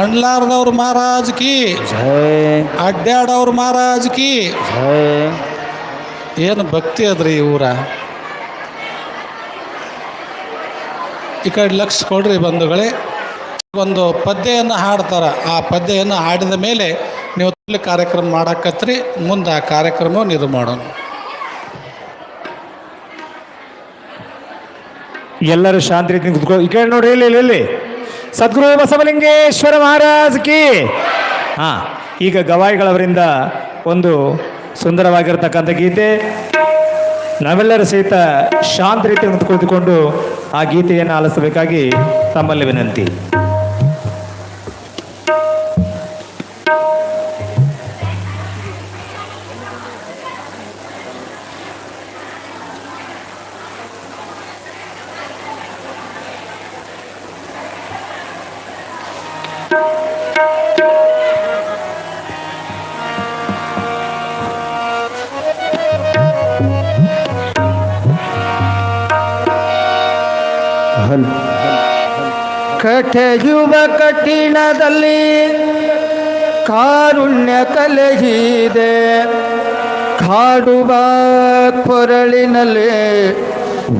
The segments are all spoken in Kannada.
ಅಣ್ಲಾರ್ದವ್ರ ಮಹಾರಾಜ್ ಕಿ. ಜಯ ಅಡ್ಡಾಡವ್ರ ಮಹಾರಾಜ್ ಕಿ. ಏನು ಭಕ್ತಿ ಅದ್ರಿ ಈ ಊರ? ಈ ಕಡೆ ಲಕ್ಷ ಕೊಡ್ರಿ ಬಂಧುಗಳೇ. ಒಂದು ಪದ್ಯವನ್ನು ಹಾಡ್ತಾರೆ. ಆ ಪದ್ಯವನ್ನು ಹಾಡಿದ ಮೇಲೆ ನೀವು ಕಾರ್ಯಕ್ರಮ ಮಾಡಾಕತ್ರಿ. ಮುಂದೆ ಆ ಕಾರ್ಯಕ್ರಮವನ್ನು ಇದು ಮಾಡೋಣ. ಎಲ್ಲರೂ ಶಾಂತಿ ರೀತಿ ಕುತ್ಕೋ ಈ ಕಡೆ ನೋಡ್ರಿ ಇಲ್ಲಿ ಇಲ್ಲಿ, ಇಲ್ಲಿ. ಸದ್ಗುರು ಬಸವಲಿಂಗೇಶ್ವರ ಮಹಾರಾಜ್ ಕಿ. ಹಾ, ಈಗ ಗವಾಯಿಗಳವರಿಂದ ಒಂದು ಸುಂದರವಾಗಿರ್ತಕ್ಕಂಥ ಗೀತೆ. ನಾವೆಲ್ಲರೂ ಸಹಿತ ಶಾಂತ ರೀತಿಯಲ್ಲಿ ಕುಳಿತುಕೊಂಡು ಆ ಗೀತೆಯನ್ನು ಆಲಿಸಬೇಕಾಗಿ ತಮ್ಮಲ್ಲಿ ವಿನಂತಿ. ಕಠೆಯುವ ಕಠಿಣದಲ್ಲಿ ಕಾರುಣ್ಯ ಕಲೆಹಿದೆ. ಕಾಡುವ ಕೊರಳಿನಲ್ಲಿ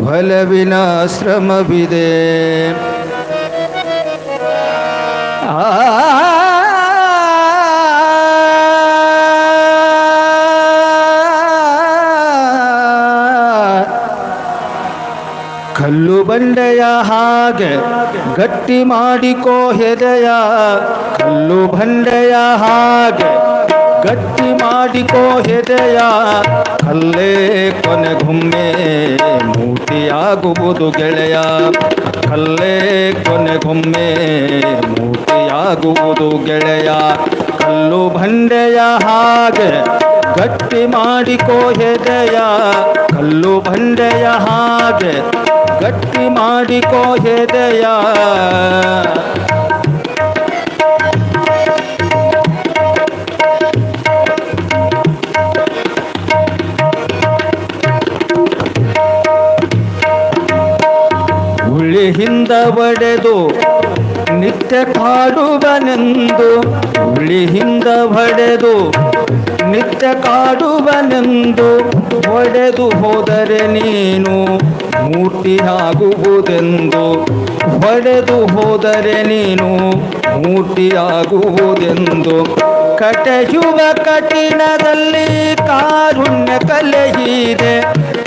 ಒಲವಿನ ಶ್ರಮವಿದೆ ಆ ಕಲ್ಲು ಬಂಡೆಯ ಹಾಗೆ ಗಟ್ಟಿ ಮಾಡಿಕೋ ಹೆದೆಯ ಕಲ್ಲು ಬಂಡೆಯ ಹಾಗೆ ಗಟ್ಟಿ ಮಾಡಿಕೋ ಹೆದೆಯ ಕಲ್ಲೇ ಕೊನೆಗೊಮ್ಮೆ ಮೂರ್ತಿಯಾಗುವುದು ಗೆಳೆಯ. ಕಲ್ಲೇ ಕೊನೆಗೊಮ್ಮೆ ಮೂರ್ತಿಯಾಗುವುದು ಗೆಳೆಯ. ಕಲ್ಲು ಬಂಡೆಯ ಹಾಗೆ ಗಟ್ಟಿ ಮಾಡಿಕೋ ಹೆದೆಯ ಕಲ್ಲು ಬಂಡೆಯ ಹಾಗೆ ಗಟ್ಟಿ ಮಾಡಿಕೋ ಹೆದೆಯ. ಉಳಿ ಹಿಂದ ಬಡೆದು ನಿತ್ಯ ಕಾಡುವನೆಂದು ಉಳಿ ಹಿಂದ ಬಡೆದು ನಿತ್ಯ ಕಾಡುವನೆಂದು ಒಡೆದು ಹೋದರೆ ನೀನು ಮೂರ್ತಿಯಾಗುವುದೆಂದು ಒಡೆದು ಹೋದರೆ ನೀನು ಮೂರ್ತಿಯಾಗುವುದೆಂದು ಕಟೆಯುವ ಕಠಿಣದಲ್ಲಿ ಕಾರುಣ್ಯ ಕಲೆಯಿದೆ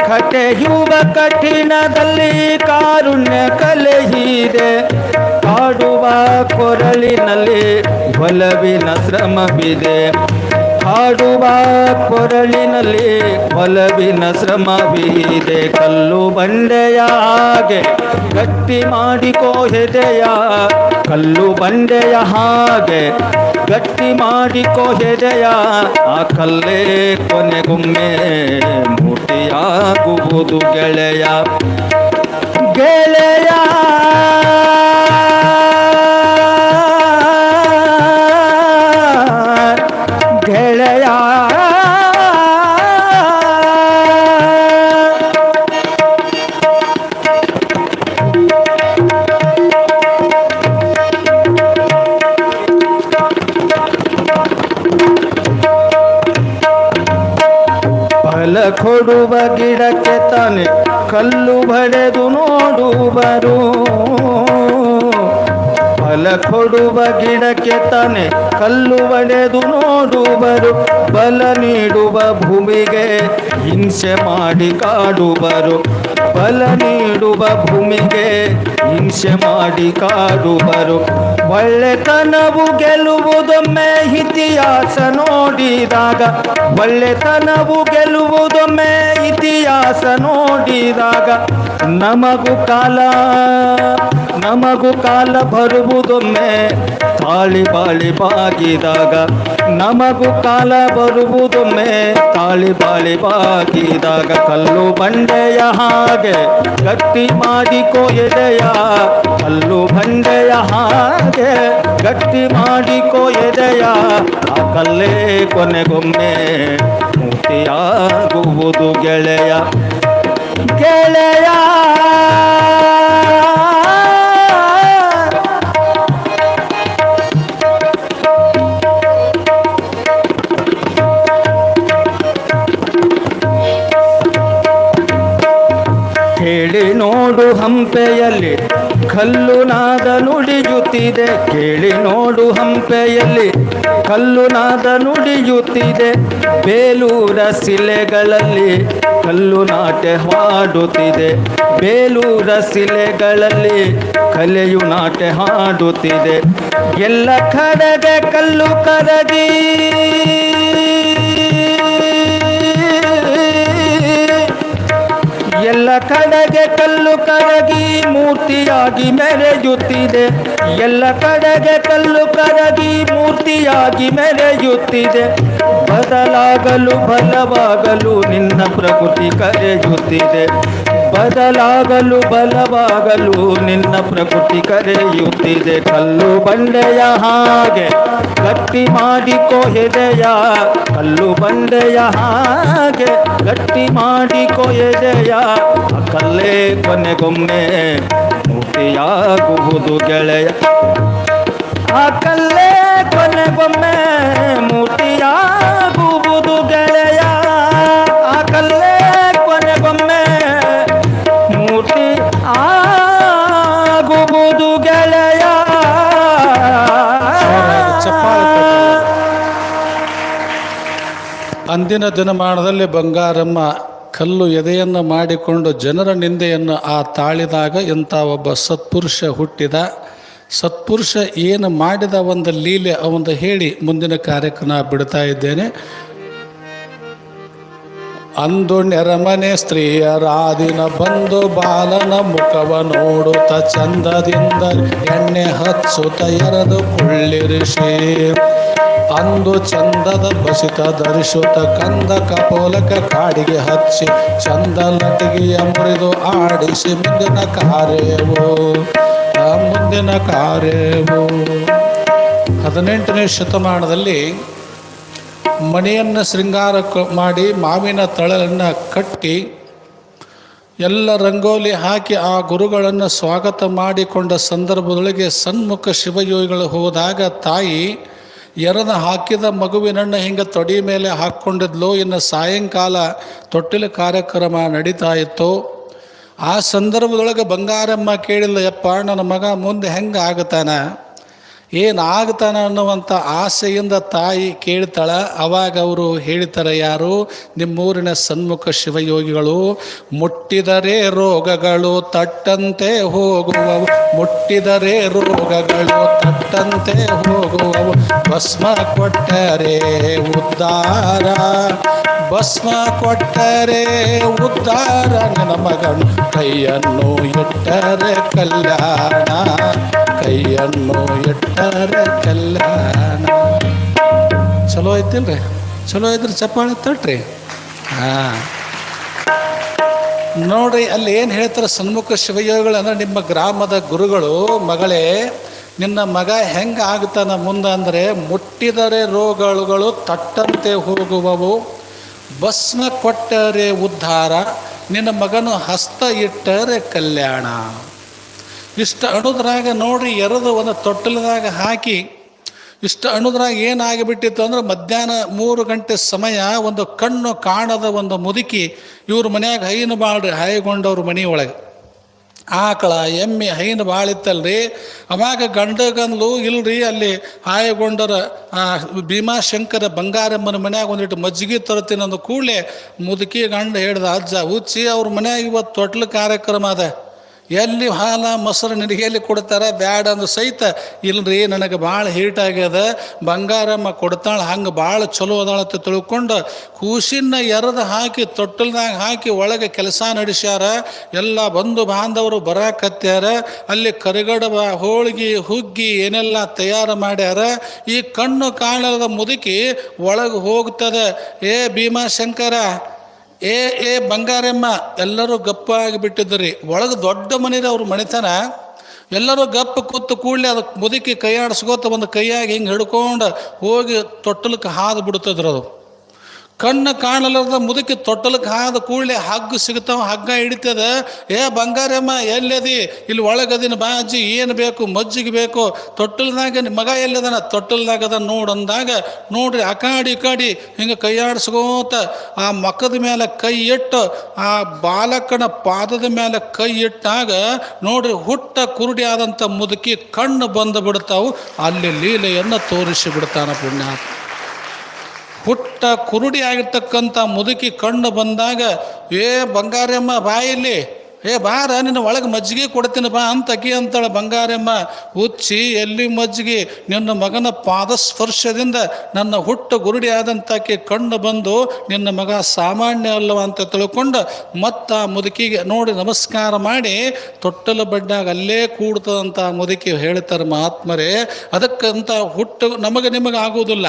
ಕಟೆಯುವ ಕಠಿಣದಲ್ಲಿ ಕಾರುಣ್ಯ ಕಲೆಯಿದೆ ಕಾಡುವ ಕೊರಳಿನಲ್ಲಿ ಒಲವಿನ ಶ್ರಮವಿದೆ. ಹಾಡುವ ಕೊರಳಿನಲ್ಲಿ ಒಲವಿನ ಶ್ರಮವಿದೆ ಕಲ್ಲು ಬಂಡೆಯ ಹಾಗೆ ಗಟ್ಟಿ ಮಾಡಿಕೋ ಹೆದೆಯ. ಕಲ್ಲು ಬಂಡೆಯ ಹಾಗೆ ಗಟ್ಟಿ ಮಾಡಿಕೋ ಹೆದೆಯ. ಆ ಕಲ್ಲೇ ಕೊನೆಗೊಮ್ಮೆ ಮೂರ್ತಿಯಾಗುವುದು ಗೆಳೆಯ ಗೆಳೆಯ. ಗೆಳೆಯ! ತಾನೆ ಕಲ್ಲು ಬಡೆದು ನೋಡುವರು. ಫಲ ಕೊಡುವ ಗಿಡಕ್ಕೆ ತಾನೆ ಕಲ್ಲು ಬಡೆದು ನೋಡುವರು. ಬಲ ನೀಡುವ ಭೂಮಿಗೆ ಹಿಂಸೆ ಮಾಡಿ ಕಾಡುವರು. ಬಲ ನೀಡುವ ಭೂಮಿಗೆ ಹಿಂಸೆ ಮಾಡಿ ಕಾಡುವರು. ಒಳ್ಳೆತನವು ಗೆಲ್ಲುವುದೊಮ್ಮೆ ಇತಿಹಾಸ ನೋಡಿದಾಗ ಒಳ್ಳೆತನವು ಗೆಲ್ಲುವುದೊಮ್ಮೆ ಇತಿಹಾಸ ನೋಡಿದಾಗ, ನಮಗೂ ಕಾಲ ನಮಗೂ ಕಾಲ ಬರುವುದೊಮ್ಮೆ ತಾಳಿ ಬಾಳಿ ಬಾಗಿದಾಗ. ನಮಗೂ ಕಾಲ ಬರುವುದೊಮ್ಮೆ ತಾಳಿ ಬಾಳಿ ಬಾಗಿದಾಗ. ಕಲ್ಲು ಬಂಡೆಯ ಹಾಗೆ ಗಟ್ಟಿ ಮಾಡಿಕೋ ಎದೆಯ. ಕಲ್ಲು ಬಂಡೆಯ ಹಾಗೆ ಗಟ್ಟಿ ಮಾಡಿಕೋ ಎದೆಯ. ಆ ಕಲ್ಲೇ ಕೊನೆಗೊಮ್ಮೆ ಮೂರ್ತಿಯಾಗುವುದು ಗೆಳೆಯ. ಗೆಳೆಯ ಕಲ್ಲು ನಾದ ನುಡಿಯುತ್ತಿದೆ, ಕೇಳಿ ನೋಡು ಹಂಪೆಯಲ್ಲಿ. ಕಲ್ಲು ನಾದ ನುಡಿಯುತ್ತಿದೆ, ಬೇಲೂರ ಶಿಲೆಗಳಲ್ಲಿ. ಕಲ್ಲು ನಾಟೆ ಹಾಡುತ್ತಿದೆ, ಬೇಲೂರ ಶಿಲೆಗಳಲ್ಲಿ. ಕಲೆಯು ನಾಟೆ ಹಾಡುತ್ತಿದೆ. ಎಲ್ಲ ಕಡೆಗೆ ಕಲ್ಲು ಕರಗಿ. ಎಲ್ಲ ಕಡೆಗೆ ಕಲ್ಲು ಕರಗಿ ಮೂರ್ತಿಯಾಗಿ ಮೆರೆಯುತ್ತಿದೆ. ಎಲ್ಲ ಕಡೆಗೆ ಕಲ್ಲು ಕರಗಿ ಮೂರ್ತಿಯಾಗಿ ಮೆರೆಯುತ್ತಿದೆ. ಬದಲಾಗಲು ಬಲವಾಗಲು ನಿನ್ನ ಪ್ರಕೃತಿ ಕರೆಯುತ್ತಿದೆ. ಬದಲಾಗಲು ಬಲವಾಗಲು ನಿನ್ನ ಪ್ರಕೃತಿ ಕರೆಯುತ್ತಿದೆ. ಕಲ್ಲು ಬಂಡೆಯ ಹಾಗೆ ಗಟ್ಟಿ ಮಾಡಿಕೋ ಎದೆಯ. ಕಲ್ಲು ಬಂಡೆಯ ಹಾಗೆ ಗಟ್ಟಿ ಮಾಡಿಕೋ ಎದೆಯ. ಕಲ್ಲೇ ಕೊನೆಗೊಮ್ಮೆ ಮೂರ್ತಿಯಾಗುವುದು ಗೆಳೆಯ. ಆ ಕಲ್ಲೇ ಕೊನೆಗೊಮ್ಮೆ ಮೂರ್ತಿಯಾಗುವುದು ಗೆಳೆಯ. ಅಂದಿನ ದಿನಮಾನದಲ್ಲಿ ಬಂಗಾರಮ್ಮ ಕಲ್ಲು ಎದೆಯನ್ನು ಮಾಡಿಕೊಂಡು ಜನರ ನಿಂದೆಯನ್ನು ಆ ತಾಳಿದಾಗ ಇಂಥ ಒಬ್ಬ ಸತ್ಪುರುಷ ಹುಟ್ಟಿದ. ಸತ್ಪುರುಷ ಏನು ಮಾಡಿದ ಒಂದು ಲೀಲೆ ಅವಂದು ಹೇಳಿ ಮುಂದಿನ ಕಾರ್ಯಕ್ರಮ ಬಿಡ್ತಾ ಇದ್ದೇನೆ. ಅಂದು ನೆರಮನೆ ಸ್ತ್ರೀಯರಾದಿನ ಬಂದು ಬಾಲನ ಮುಖವ ನೋಡುತ್ತ ಚಂದದಿಂದ ಎಣ್ಣೆ ಹಚ್ಚುತ್ತ ಎರೆದು ಕೊಳ್ಳಿರಿಸಿ ಅಂದು ಚಂದದ ಬಸಿತ ಧರಿಸುತ್ತ ಕಂದ ಕಪೋಲಕ ಕಾಡಿಗೆ ಹಚ್ಚಿ ಚಂದ ಲಟಿಗೆಯ ಮುರಿದು ಆಡಿಸಿ ಮುಂದಿನ ಕಾರ್ಯವು ಮುಂದಿನ ಕಾರ್ಯವು. ಹದಿನೆಂಟನೇ ಶತಮಾನದಲ್ಲಿ ಮಣಿಯನ್ನು ಶೃಂಗಾರ ಮಾಡಿ ಮಾವಿನ ತಳಲನ್ನು ಕಟ್ಟಿ ಎಲ್ಲ ರಂಗೋಲಿ ಹಾಕಿ ಆ ಗುರುಗಳನ್ನು ಸ್ವಾಗತ ಮಾಡಿಕೊಂಡ ಸಂದರ್ಭದೊಳಗೆ ಸಣ್ಮುಖ ಶಿವಯೋಗಿಗಳು ಹೋದಾಗ ತಾಯಿ ಎರದ ಹಾಕಿದ ಮಗುವಿನಣ್ಣ ಹಿಂಗೆ ತೊಡಿ ಮೇಲೆ ಹಾಕ್ಕೊಂಡಿದ್ಲು. ಇನ್ನು ಸಾಯಂಕಾಲ ತೊಟ್ಟಿಲು ಕಾರ್ಯಕ್ರಮ ನಡೀತಾ ಇತ್ತು. ಆ ಸಂದರ್ಭದೊಳಗೆ ಬಂಗಾರಮ್ಮ ಕೇಳಿಲ್ಲ ಯಪ್ಪ, ನನ್ನ ಮಗ ಮುಂದೆ ಹೆಂಗೆ ಆಗತಾನ? ಏನಾಗ್ತಾನ ಅನ್ನುವಂಥ ಆಸೆಯಿಂದ ತಾಯಿ ಕೇಳ್ತಾಳೆ. ಅವಾಗ ಅವರು ಹೇಳ್ತಾರೆ ಯಾರು? ನಿಮ್ಮೂರಿನ ಸನ್ಮುಖ ಶಿವಯೋಗಿಗಳು. ಮುಟ್ಟಿದರೆ ರೋಗಗಳು ತಟ್ಟಂತೆ ಹೋಗುವವು. ಮುಟ್ಟಿದರೆ ರೋಗಗಳು ತಟ್ಟಂತೆ ಹೋಗುವವು. ಭಸ್ಮ ಕೊಟ್ಟರೆ ಉದ್ದಾರ. ಭಸ್ಮ ಕೊಟ್ಟರೆ ಉದ್ಧಾರ ನನ್ನ ಮಗನು ಕೈಯನ್ನು ಇಟ್ಟರೆ ಕಲ್ಯಾಣ. ಕೈಯನ್ನು ಎಟ್ಟರ ಕಲ್ಯಾಣ. ಚಲೋ ಐತಿಲ್ರಿ ಚಲೋ ಇದ್ರೆ ಚಪ್ಪಾಳೆ ತಟ್ರಿ. ಹಾಂ. ನೋಡ್ರಿ, ಅಲ್ಲಿ ಏನು ಹೇಳ್ತಾರೆ ಸನ್ಮುಖ ಶಿವಯೋಗಿಗಳು ಅಂದ್ರೆ ನಿಮ್ಮ ಗ್ರಾಮದ ಗುರುಗಳು, ಮಗಳೇ, ನಿನ್ನ ಮಗ ಹೆಂಗೆ ಆಗ್ತಾನ ಮುಂದೆ ಅಂದರೆ ಮುಟ್ಟಿದರೆ ರೋಗಗಳು ತಟ್ಟಂತೆ ಹೋಗುವವು. ಬಸ್ನ ಕೊಟ್ಟರೆ ಉದ್ಧಾರ, ನಿನ್ನ ಮಗನು ಹಸ್ತ ಇಟ್ಟರೆ ಕಲ್ಯಾಣ. ಇಷ್ಟು ಅಣುದ್ರಾಗ ನೋಡಿ ಎರೆದು ಒಂದು ತೊಟ್ಟಲದಾಗ ಹಾಕಿ ಇಷ್ಟು ಅಣುದ್ರಾಗ ಏನಾಗಿಬಿಟ್ಟಿತ್ತು ಅಂದ್ರೆ ಮಧ್ಯಾಹ್ನ ಮೂರು ಗಂಟೆ ಸಮಯ ಒಂದು ಕಣ್ಣು ಕಾಣದ ಒಂದು ಮುದುಕಿ ಇವ್ರ ಮನ್ಯಾಗ ಹೈನು ಬಾಳ್ರಿ, ಹಾಯ್ಗೊಂಡವ್ರ ಒಳಗೆ. ಆಕಳ, ಎಮ್ಮೆ, ಹೈನು ಬಾಳಿತ್ತಲ್ರಿ. ಅವಾಗ ಗಂಡಗಂದ್ಲು, ಇಲ್ರಿ, ಅಲ್ಲಿ ಹಾಯಗೊಂಡರ ಭೀಮಾಶಂಕರ ಬಂಗಾರಮ್ಮನ ಮನ್ಯಾಗ ಒಂದಿಟ್ಟು ಮಜ್ಜಿಗೆ ತರ್ತೀನಿ ಅಂದ ಕೂಡಲೇ ಮುದುಕಿ ಗಂಡ ಹೇಳ್ದ, ಅಜ್ಜ ಉಚ್ಚಿ ಅವ್ರ ಮನ್ಯಾಗ ಇವತ್ತು ತೊಟ್ಲು ಕಾರ್ಯಕ್ರಮ ಅದ. ಎಲ್ಲಿ ಹಾಲ ಮೊಸರು ನಿನಗೆ ಎಲ್ಲಿ ಕೊಡ್ತಾರೆ? ಬ್ಯಾಡ ಅಂದ್ರೆ ಸಹಿತ, ಇಲ್ರಿ, ನನಗೆ ಭಾಳ ಹೀಟ್ ಆಗ್ಯದ. ಬಂಗಾರಮ್ಮ ಕೊಡ್ತಾಳೆ, ಹಂಗೆ ಭಾಳ ಚಲೋ ಅದಾಳ ಅಂತ ತಿಳ್ಕೊಂಡು ಕೂಸಿನ ಎರೆದು ಹಾಕಿ ತೊಟ್ಟಲ್ದಾಗ ಹಾಕಿ ಒಳಗೆ ಕೆಲಸ ನಡೆಸ್ಯಾರ. ಎಲ್ಲ ಬಂಧು ಬಾಂಧವರು ಬರಾಕತ್ಯಾರ. ಅಲ್ಲಿ ಕರಿಗಡಬ, ಹೋಳಿಗೆ, ಹುಗ್ಗಿ ಏನೆಲ್ಲ ತಯಾರು ಮಾಡ್ಯಾರ. ಈ ಕಣ್ಣು ಕಾಣದ ಮುದುಕಿ ಒಳಗೆ ಹೋಗ್ತದೆ. ಏ ಭೀಮಾಶಂಕರ ಏ ಏ ಬಂಗಾರಮ್ಮ, ಎಲ್ಲರೂ ಗಪ್ಪಾಗಿ ಬಿಟ್ಟಿದ್ರಿ ಒಳಗೆ ದೊಡ್ಡ ಮನೇಲಿ ಅವ್ರ ಮನೆತನ. ಎಲ್ಲರೂ ಗಪ್ಪ ಕೂತು ಕೂಡಲೇ ಅದಕ್ಕೆ ಮುದುಕಿ ಕೈಯಾಡಿಸ್ಕೋತ ಒಂದು ಕೈಯಾಗಿ ಹಿಂಗೆ ಹಿಡ್ಕೊಂಡು ಹೋಗಿ ತೊಟ್ಟಲಕ್ಕೆ ಹಾದು ಬಿಡ್ತದ್ರು ಅದು. ಕಣ್ಣು ಕಾಣಲಾರ್ದ ಮುದುಕಿ ತೊಟ್ಟಲಕ್ಕೆ ಹಾದ ಕೂಡಲೇ ಹಗ್ಗ ಸಿಗ್ತಾವ ಹಗ್ಗ ಹಿಡಿತದ, ಏ ಬಂಗಾರಮ್ಮ, ಎಲ್ಲದಿ? ಇಲ್ಲಿ ಒಳಗದಿನ ಬಾಜಿ, ಏನು ಬೇಕು? ಮಜ್ಜಿಗೆ ಬೇಕು? ತೊಟ್ಟಲ್ದಾಗ ಮಗ ಎಲ್ಲದನ? ತೊಟ್ಟಲ್ದಾಗ ಅದ ನೋಡಂದಾಗ ನೋಡ್ರಿ ಆ ಕಾಡಿ ಹಿಂಗೆ ಕೈಯಾಡಿಸ್ಕೋತ ಆ ಮಕ್ಕದ ಮೇಲೆ ಕೈ ಇಟ್ಟು, ಆ ಬಾಲಕನ ಪಾದದ ಮೇಲೆ ಕೈ ಇಟ್ಟಾಗ ನೋಡ್ರಿ ಹುಟ್ಟ ಕುರುಡಿ ಆದಂಥ ಮುದುಕಿ ಕಣ್ಣು ಬಂದು ಬಿಡ್ತಾವು. ಅಲ್ಲಿ ಲೀಲೆಯನ್ನು ತೋರಿಸಿ ಬಿಡ್ತಾನ ಪುಣ್ಯಾತ್ಮ. ಪುಟ್ಟ ಕುರುಡಿ ಆಗಿರ್ತಕ್ಕಂಥ ಮುದುಕಿ ಕಣ್ಣು ಬಂದಾಗ, ಏ ಬಂಗಾರಮ್ಮ ಬಾಯಿಲಿ ಏ ಬಾರ ನಿನ್ನ ಒಳಗೆ ಮಜ್ಜಿಗೆ ಕೊಡ್ತೀನಿ ಬಾ ಅಂತ ಅಕಿ ಅಂತಾಳೆ ಬಂಗಾರಮ್ಮ. ಉಚ್ಚಿ ಎಲ್ಲಿ ಮಜ್ಜಿಗೆ? ನಿನ್ನ ಮಗನ ಪಾದಸ್ಪರ್ಶದಿಂದ ನನ್ನ ಹುಟ್ಟ ಗುರುಡಿ ಆದಂತಾಕೆ ಕಣ್ಣು ಬಂದು ನಿನ್ನ ಮಗ ಸಾಮಾನ್ಯ ಅಲ್ಲವ ಅಂತ ತಿಳ್ಕೊಂಡು ಮತ್ತು ಆ ಮುದುಕಿಗೆ ನೋಡಿ ನಮಸ್ಕಾರ ಮಾಡಿ ತೊಟ್ಟಲ ಬಡ್ಡಾಗ ಅಲ್ಲೇ ಕೂಡ್ತದಂತ ಮುದುಕಿ ಹೇಳ್ತಾರೆ ಮಹಾತ್ಮರೇ. ಅದಕ್ಕಂತ ಹುಟ್ಟು ನಮಗೆ ನಿಮಗೆ ಆಗುವುದಿಲ್ಲ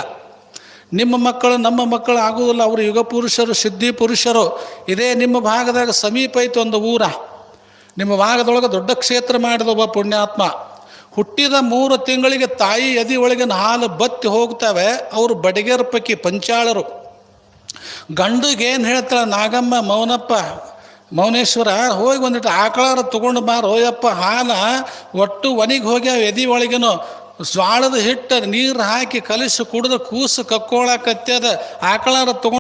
ನಿಮ್ಮ ಮಕ್ಕಳು ನಮ್ಮ ಮಕ್ಕಳು ಆಗುವುದಿಲ್ಲ. ಅವರು ಯುಗ ಪುರುಷರು, ಸಿದ್ಧಿ ಪುರುಷರು. ಇದೇ ನಿಮ್ಮ ಭಾಗದಾಗ ಸಮೀಪ ಐತೆ ಒಂದು ಊರ. ನಿಮ್ಮ ಭಾಗದೊಳಗೆ ದೊಡ್ಡ ಕ್ಷೇತ್ರ ಮಾಡಿದ ಒಬ್ಬ ಪುಣ್ಯಾತ್ಮ. ಹುಟ್ಟಿದ ಮೂರು ತಿಂಗಳಿಗೆ ತಾಯಿ ಎದಿ ಒಳಗಿನ ಹಾಲು ಬತ್ತಿ ಹೋಗ್ತವೆ. ಅವರು ಬಡಿಗೆರ ಪಕ್ಕಿ ಪಂಚಾಳರು ಗಂಡಿಗೇನು ಹೇಳ್ತಾಳೆ, ನಾಗಮ್ಮ, ಮೌನಪ್ಪ, ಮೌನೇಶ್ವರ, ಹೋಗಿ ಒಂದಿಟ್ಟು ಆಕಳಾರ ತೊಗೊಂಡು ಬಾರ ಹೋಯಪ್ಪ ಹಾಲ ಒಟ್ಟು ಒನಿಗೆ ಹೋಗ್ಯಾವ ಎದಿ ಒಳಗೇನು. ಜ್ವಾಳದ ಹಿಟ್ಟು ನೀರು ಹಾಕಿ ಕಲಿಸಿ ಕುಡಿದು ಕೂಸು ಕಕ್ಕೋಳಕತ್ಯದ ಆಕಳಾರ ತಗೊಂಡು